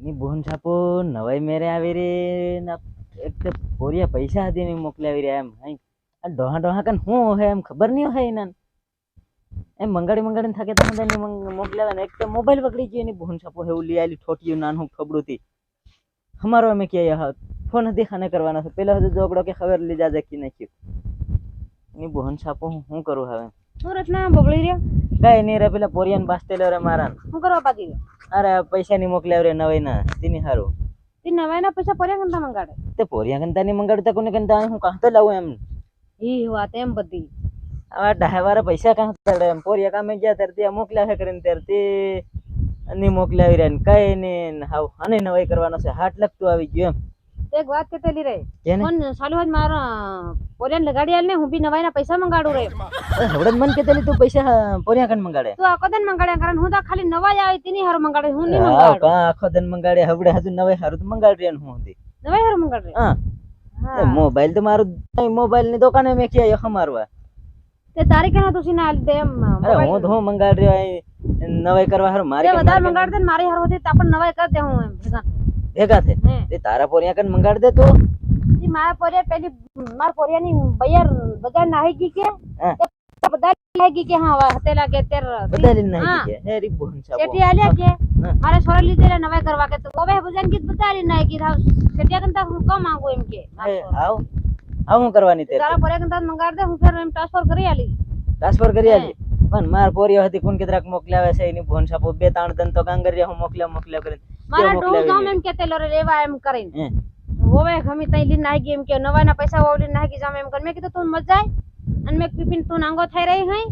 ની બોન છાપો, નવાઈ મેરે આવી રે, ના એક તો પોરિયા પૈસા હતી નહીં મોકલાવી રહ્યા એમ, હઈ. આ ડોહા ડોહા કન હું હે એમ ખબર નહીં હોય એના એમ મંગાડી મંગાડીને થાકે તો બધા મોકલાવે ને એક તો મોબાઈલ બગડી ગયો, એની બોન છાપો એવું લઈ આવેલી ઠોટિયું નાનું ખબડું હતી અમારો અમે ક્યાંય હા, ફોન દેખાને કરવાનો છે. પેલા હજુ જોગડો કે ખબર લીધા જકી નાખ્યું એની બોન છાપો હું શું કરું હવે? હું રચના બગડી રહ્યા? કઈ નહીં રે પેલા પોરિયાન બાસ્ટેલો રે મારા શું કરવા પાકી અરે પૈસા ની મોકલ્યા રે નવાઈ ના તેની હારું. તે નવાઈના પૈસા પોરિયા કંતા મંગાડે? તે પોરિયા કંતા ની મંગાડતા કોને કંતા હું કાં તો લાવું એમ ઈ વાત એમ બધી. આવા ડાહેવાળા પૈસા કાં તડે એમ પોરિયા કામે ગયા તરતી મોકલ્યા છે કરીને તરતી ની મોકલાવી રહ્યા ને કઈ નહીં હાવ અને નવાઈ કરવાનો છે. હાટ લગતું આવી ગયું એક વાત કેતેલી રે કોણ ચાલુ હોય મારા પોરિયાને લગાડી આલ ને હું બી નવાઈના પૈસા મંગાડું રે હવડે મન કેતેલી તું પૈસા પોરિયા કન મંગાડે. તું આખો દન મંગાડ્યા કારણ હું તો ખાલી નવાઈ આવી તીની હારું મંગાડે હું નહીં મંગાડું. કાં આખો દન મંગાડે હવડે હજુ નવાઈ હારું તો મંગાડ ને હું હતી નવાઈ હારું મંગાડ રે હા. મોબાઈલ તો મારું મોબાઈલની દુકાને મેં ક્યાં મારવા તે તારી કેના તું સિના આલ દે અરે હું તો મંગાડ મંગાડી રહ્યો નવાઈ કરવા હારું મારી વધારે મંગાડ દે મારી હારું હતી તો પણ નવાઈ કર દે હું એમ. ભેગા ભેગા થે હે તે તારા પોરિયા કન મંગાડ દે તો મારા પોરિયા પેલી મારા પોરિયાની બજાર બધા નાહી ગઈ કે. તે બધા નાહી ગઈ કે હા હતે લાગે કે તેર બદલી નહીં હા. કે? હે. રી બોન છાપો. શેઠી આલ્યા કે. મારે છોરા લીધેલા નવા કરવા કે તો. હવે બજાર ગીત બતાલી નાહી ગઈ. હાવ કન તા હું કામ માંગુ એમ કે? આવ આવ હું કરવાની તે તારા પોરિયા કરતા મંગાડ દે હું ફેર એમ ટ્રાન્સફર કરી આલી. ટ્રાન્સફર કરી આલી. પણ માર પોરિયો હતી કોણ કેતરાક મોકલાવે છે એની ભોન છાપો. બે ત્રણ દન તો કાંગરિયા હું મોકલ્યા મોકલ્યા કરીને. મારા મોકલાવી ગામ. એમ કેતેલો રે રેવા એમ કરીને. હોવે ગમી તઈ લીન નાહી ગઈ એમ કે નવાના પૈસા ઓવલી નાહી ગઈ જામ એમ કરી મેં કીધું તું મત જાય. અને મેં પીપીન તું નાંગો થઈ રહી હઈ.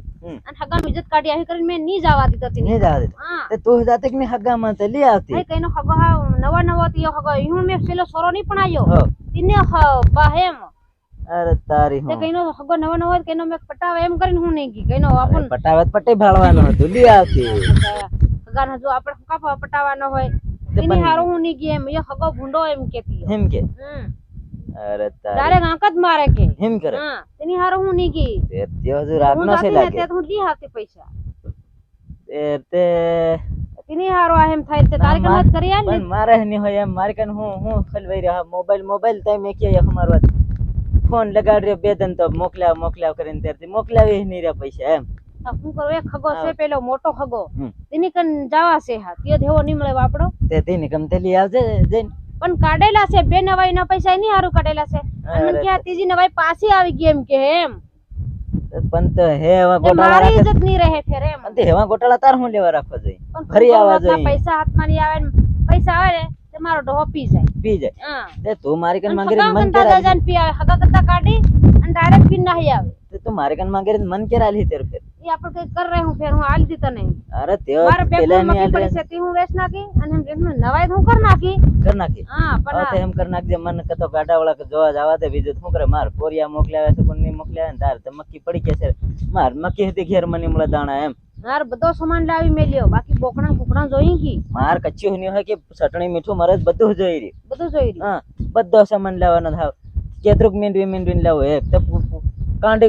અને હગામ ઇજ્જત કાઢી આવી કરીને મેં ની જવા દીધો તી. ની જવા દીધો. હા. તે તું જાતે કે હગા માં તે લઈ આવતી? ભાઈ કઈનો હગો હા નવા નવો તી હગો. હું મેં પેલો સોરો ની પણ આયો. તીને બહેમ અરે તારી હું. કઈનો હગો નવો નવો કઈનો મે પટાવે એમ કરીને હું નહીં ગઈ. કઈનો આપણ પટાવે પટે ભાળવાનો હતું લી આવતી. હગાન હજુ આપણે કાપા પટાવાનો હોય? તે તેની પણ- હારું હું નહીં ગઈ એમ એ હગો ભૂંડો એમ કેતી એમ કે હમ અરે તારી ડાયરેક્ટ આંક જ મારે કે એમ કરે હા તેની હારું હું નહીં ગઈ તે તે હજુ હું રાગનો છે જાતી ને લાગે ત્યાં તો હું લી આવતી પૈસા તે તે તેની હારો આ એમ થાય તે તારી ના, કમત કરી આલ પણ મારે નહીં હોય એમ મારે કન હું હું ખલવાઈ રહ્યા મોબાઈલ મોબાઈલ તઈ મેં કે અમાર વાત ફોન લગાડ્યો બે દન તો મોકલાવ મોકલાવ કરીને ત્યારથી મોકલાવી નહીં રહ્યા પૈસા એમ હું કરું એક ખગો છે પેલો મોટો ખગો. તેની કન જાવા છે હા તે દેવો નહીં મળે વાપડો તે તેની કમ તેલી આવજે જઈને. પણ કાઢેલા છે બે નવાઈ ના પૈસા એની હારું કાઢેલા છે. અને કે ત્રીજી નવાઈ પાછી આવી ગઈ એમ કે એમ. પણ તો હે એવા ગોટાળા મારી ઇજ્જત નહીં રહે ફેર એમ. તે એવા ગોટાળા તાર હું લેવા રાખવા જોઈએ ફરી આવા આવવા પૈસા હાથમાં ની આવે ને પૈસા આવે ને તે મારો ડોહો પી જાય. પી જાય. હા. તે તું મારી કન માંગરી મન કે કેરા દાદાને પી આવે હગા કરતા કાઢી અને ડાયરેક્ટ પી નહીં આવે. તે તું મારી કન માંગરી મન કેરા રાલી તેર ફેર. એ આપણે કઈ કર રહે હું ફેર હું આલી દીધો નહીં અરે તે મારે બે પેલા ફોનની મકી પડી છે તે હું વેચ નાખી અને એમ એમ નવાઈ તો હું કર નાખી. કર નાખી? હા હવે પણ તો એમ કર નાખજે મને કતો ગાડા વાળા જોવા જવા દે બીજું શું કરે? માર કોરિયા મોકલાવે છે પણ નહીં મોકલ્યા ને તાર તો મક્કી પડી કે છે. માર મક્કી હતી ઘેર મને મળે દાણા એમ. માર બધો સામાન લાવી મેલ્યો બાકી બોકણા કુકણા જોઈ ગઈ માર કચ્ચી નહીં હોય કે ચટણી મીઠું મારે બધું જોઈ રહી બધું જોઈ રહી હા બધો સામાન લાવવાનો થાવ. કેતરુક મીંડવી મીંડવીને લાવો એક તો કાંડે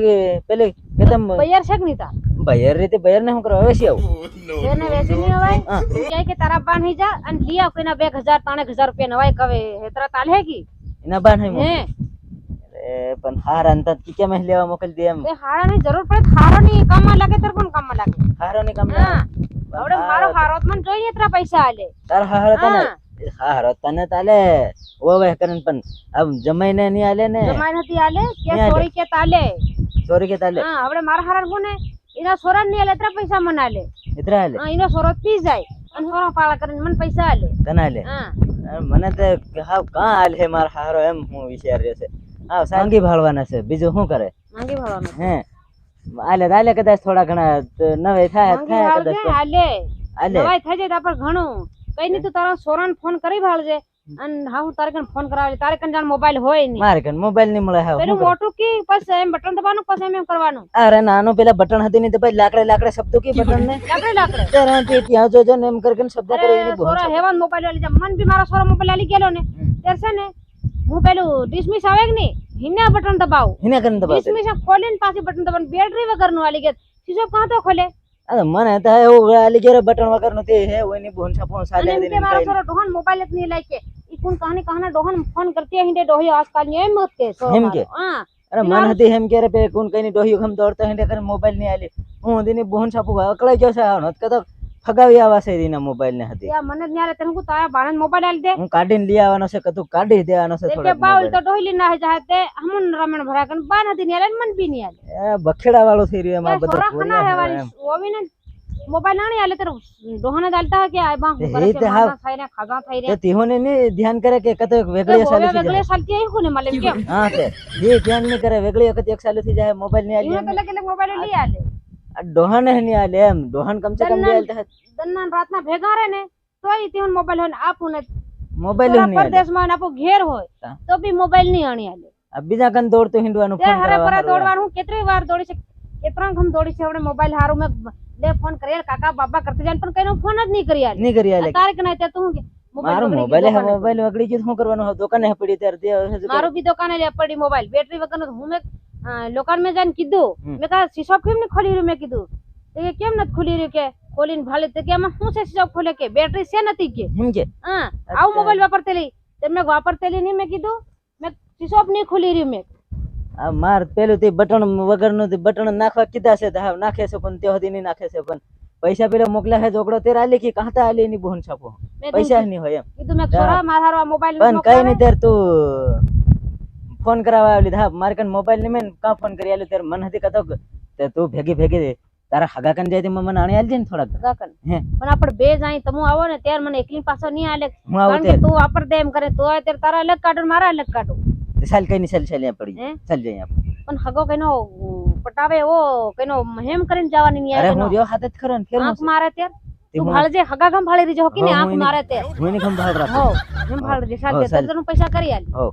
પેલે કે તમ બૈયાર છે કે નહીં તાર? બહેર રીતે બહેર ને શું કરવા હવે શી આવું તેને વેચી નહીં હવાય હા. તું કહે કે તારા બાન હઈ જા અને લઈ આવ કોઈના બે હજાર ત્રણ હજાર રૂપિયા નવાઈ કવે હેતરા તાલ હે કી એના બાન હે હે અરે પણ હાર અંતર કી કેમ લેવા મોકલી દે એમ તે હારા ની જરૂર પડે તો હારો ની કામમાં લાગે તાર કોણ કામમાં લાગે હારો ની કામ હા હવે મારો હારો તો મને જોઈએ એટલા પૈસા આલે તાર હારો તને હા. હારો તને તાલે ઓવે કરીને પણ આમ જમાઈને નહીં આલે ને જમાઈ નથી આલે કે નહીં આલે. સોરી કે તાલે ચોરી કે તાલે હા હવે મારા હારા કોને એના સોરા ની આલે એટલા પૈસા મને આલે. ઇતરા આલે? હા એનો સોરો પી જાય. અને સોરો પાળા કરીને મને પૈસા આલે. તને આલે? હા. મને તો હાવ કા આલે માર હારો એમ હું વિચાર રહ્યો છે. હા સાંગી ભાળવાના છે. બીજું શું કરે? માંગી ભાવવાનું હે. આલે આલે કદાચ થોડા ઘણા નવે થાય થાય કદાચ આલે. આલે. નવાય થઈ જાય તો આપણે ઘણું. કઈ નહીં તો તારા સોરાન ફોન કરી ભાળજે. અને હા હું તારે કન ફોન કરાવી તારે કન જાણ મોબાઈલ હોય નહીં. મારે કન મોબાઈલ નહીં મળે હાવ. પેલું? મોટું કી પછી એમ બટન દબાવવાનું પછી એમ એમ કરવાનું? અરે નાનો પેલા બટન હતી નહીં તો ભાઈ લાકડે લાકડે શબ્દો કી બટન? ને લાકડે લાકડે. ત્યારે ત્યાં જોજો ને એમ કરીને શબ્દ કરે એની બહુ સોરા હેવાન મોબાઈલ લઈ જા. મન બી મારા સોરા મોબાઈલ લઈ ગયેલો ને ત્યારે છે ને હું પેલું ડિસમિસ આવે કે નહીં? હિના બટન દબાવું. હિના કરીને દબાવતે ડિસમિસ ખોલીને પાછી બટન દબાવવાનું બેટરી વગરનું આલી ગયા. સીધો કાં તો ખોલે? અરે મને તો એવું આલી ઘેરે બટન વગરનું તે હે ઓયની બોન છાપો સાલે કે મારો છોરો ડોહન મોબાઈલ જ નહીં લાગે ઈ કોણ કહાની કહાના ડોહન ફોન કરતી હિંડે ડોહી આજકાલની એમ મત કે સો એમ કે? મારો. હા અરે મન હતી એમ કે રે પે કોણ કઈની ડોહી ખમ દોડતો હેંડે કરે મોબાઈલની આલી હું દીની બોન છાપો અકળાઈ ગયો છે નત કે તો ફગાવી આવા છે દીના મોબાઈલ ને હતી ત્યાં મને જ ન્યારે તને હું તારા બાળન મોબાઈલ આલી દે હું કાઢીને લઈ આવવાનો છે કે તું કાઢી દેવાનો છે તે કે થોડો બાઉલ તો ડોહલી ના જાય તે હમન રમણ ભરા કન બાન હતી ન્યારે મન બી નહીં આલે બખેડા વાળો થઈ રહ્યો એમાં એ બધો સોરા ખાના હે વાળી ઓવીને મોબાઈલ આણી આલે તર ડોહન દાલતા કે આ બા કરે કે હા. માતા થાય ને ખાગા થઈ રે તિહોને ની ધ્યાન કરે કે કતો વેગળી તે થી વેગળી થઈ થી કોને મલે કે હા તે. જે ધ્યાન ન કરે વેગળી વખત એક સાલે થી જાય મોબાઈલની આલે ઈને તો લગે મોબાઈલ લઈ આલે. ડોહન હે નહીં આલે એમ. ડોહન કમ સે કમ લઈ આલતા દન્ના રાતના ભેગા રે ને તોય તેવન મોબાઈલ હોય ને ને મોબાઈલ થોડા પરદેશમાં આપો ઘેર હોય તો બી મોબાઈલની આણી આલે. બીજા કન દોડતો હિંડવાનું ફોન કરવા પરે દોડવાનું કેટલી વાર દોડી છે કેટલા ખમ દોડી છે આપણે મોબાઈલ હારો મે લે ફોન કરી કાકા બાબા કરતી જાય પણ કઈનો ફોન જ નહીં કરી આલે નહીં કરી આલે તારે કે નહીં તે તો હું મારો મોબાઈલ હે મોબાઈલ વગડી ગયું શું કરવાનું? હવે દુકાને પડી ત્યારે તે મારો બી દુકાને લે પડી મોબાઈલ બેટરી વગરનો હું મે લોકાન મે જઈને કીધું. મે કા શીશો કેમ ને ખોલી રહ્યો? મે કીધું તે કેમ ન ખોલી રહ્યો કે? ખોલીને ભાલે તે કે આમાં શું છે શીશો ખોલે કે? બેટરી છે નથી કે? કરું? કે. હા આવ મોબાઈલ વાપરતેલી. તે મેં વાપરતેલી નહીં મે કીધું. મે શીશો નહીં ખોલી રહ્યો મેં. આ માર પેલું તે બટન વગરનું તે બટન નાખવા કીધા છે હા નાખે છે પણ તે સુધી નહીં નાખે છે પણ પૈસા પેલા મોકલ્યા છે ચોકડો તેર આલી કે કાંતા આલી ની બોન છાપો. પૈસા નહીં હોય એમ. કીધું મેં છોરા મારા હારો મોબાઈલ પણ કઈ નહીં ત્યારે તું ફોન કરાવવા આવેલી હા મારે કન મોબાઈલ ને મેં કાં ફોન કરી આલ્યો ત્યારે મન હતી કતો તે તું ભેગી ભેગી તારા હગા કન જાય તે મને આણી આલજે ને થોડાક. કન? હે. પણ આપણે બે જાય તમો આવો ને ત્યારે મને એકલી પાછો નહીં આલે. કારણ કે તું આપર દે એમ કરે. તું ત્યારે તારા અલગ કાઢો મારા અલગ કાઢું. તે ચાલ કઈ નહીં ચાલ ચાલ અહીંયા પડી હે? ચાલ જઈએ આપણે. પણ હગો કઈનો ઉમ, પટાવે એવો કઈનો હેમ કરીને જવાની નહીં અરે આવે હું કઈનો. રહ્યો હાથ જ ખરો ને ફેરનો આંખ મારે ત્યારે તે તું હું- ભાળજે હગા ગમ ભાળી રીજો કે ને હો, હું આંખ એની- મારે ત્યારે હું એની ખંભાળ રાખું હો એમ ભાળી દે હો, સાચે ચાલ. તને પૈસા કરી આલી હો